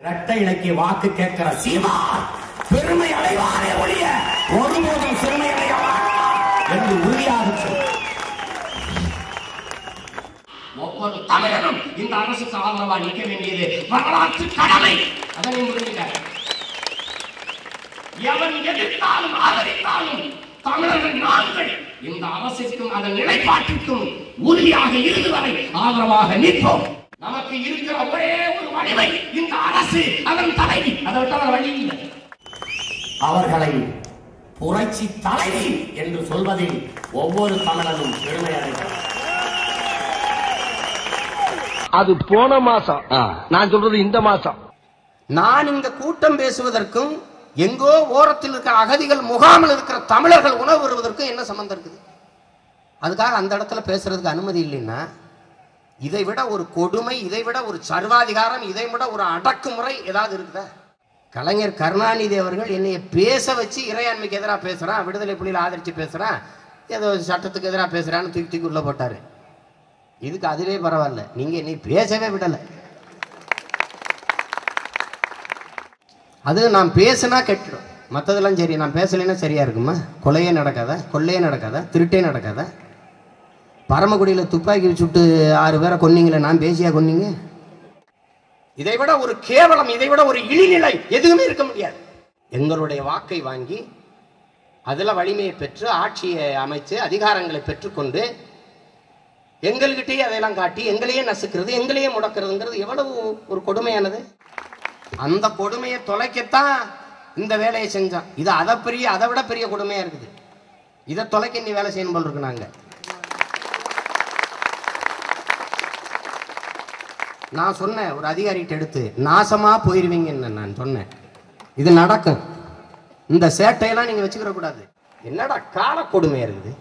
இரட்டை இலக்கிய வாக்கு கேட்கிற சீமா பெருமை அடைவாரே ஒழிய ஒருபோதும் சிறுமை அடையவா என்று உறுதியாக ஒவ்வொரு தமிழரும் இந்த அரசுக்கு ஆதரவா நிற்க வேண்டியது வரலாற்று கடமை. அதனை முடிஞ்சுக்க எவன் எதிர்த்தாலும் ஆதரித்தாலும் தமிழர்கள் நாங்கள் இந்த அரசிற்கும் அதன் நிலைப்பாட்டிற்கும் உறுதியாக இருந்து வரை ஆதரவாக நிற்போம். நமக்கு இருக்கிற ஒரே ஒரு வலிமை இந்த அரசு. அதன் தலைவி. அதை விட்டால் வழி இல்லை. அவர்களை புரட்சி தலைவி என்று சொல்வதில் ஒவ்வொரு தமிழனும் பெருமை அடைகிறார். அது போன மாசம். நான் சொல்றது இந்த மாசம். நான் இந்த கூட்டம் பேசுவதற்கும் எங்கோ ஓரத்தில் இருக்கிற அகதிகள் முகாமில் இருக்கிற தமிழர்கள் உணவு வருவதற்கும் என்ன சம்பந்தம் இருக்குது? அதுக்காக அந்த இடத்துல பேசுறதுக்கு அனுமதி இல்லைன்னா இதை விட ஒரு கொடுமை இதை விட ஒரு சர்வாதிகாரம் இதை விட ஒரு அடக்குமுறை ஏதாவது இருக்குதா? கலைஞர் கருணாநிதி அவர்கள் என்னைய பேச வச்சு இறையாண்மைக்கு எதிராக பேசுகிறான் விடுதலை புலியில் ஆதரித்து பேசுகிறான் ஏதோ சட்டத்துக்கு எதிராக பேசுகிறான்னு தூக்கி தூக்கி உள்ள போட்டார். இதுக்கு அதுவே பரவாயில்ல. நீங்கள் என்னை பேசவே விடலை. அது நான் பேசுனா கெட்டுடும். மற்றதெல்லாம் சரி நான் பேசலைன்னா சரியாக இருக்குமா? கொலையே நடக்காதா? கொள்ளையே நடக்காதா? திருட்டே நடக்காதா? பரமக்குடியில் துப்பாக்கி சுட்டு ஆறு பேரை கொன்னீங்களே நான் பேசியா கொன்னீங்க? இதை விட ஒரு கேவலம் இதை விட ஒரு இழிநிலை எதுவுமே இருக்க முடியாது. எங்களுடைய வாக்கை வாங்கி அதில் வலிமையை பெற்று ஆட்சியை அமைச்சு அதிகாரங்களை பெற்றுக்கொண்டு எங்கள்கிட்டயே அதையெல்லாம் காட்டி எங்களையே நசுக்கிறது எங்களையே முடக்கிறதுங்கிறது எவ்வளவு ஒரு கொடுமையானது? அந்த கொடுமையை தொலைக்கத்தான் இந்த வேலையை செஞ்சான். இது அதை பெரிய அதை விட பெரிய கொடுமையா இருக்குது. இதை தொலைக்க நீ வேலை செய்யணும் போல் இருக்கு நாங்கள் நான் சொன்னேன் ஒரு அதிகாரிகிட்ட எடுத்து நாசமாக போயிடுவீங்கன்னு நான் சொன்னேன். இது நடக்கும். இந்த சேட்டையெல்லாம் நீங்கள் வச்சுக்கிற கூடாது. என்னடா கால கொடுமையாக இருக்குது?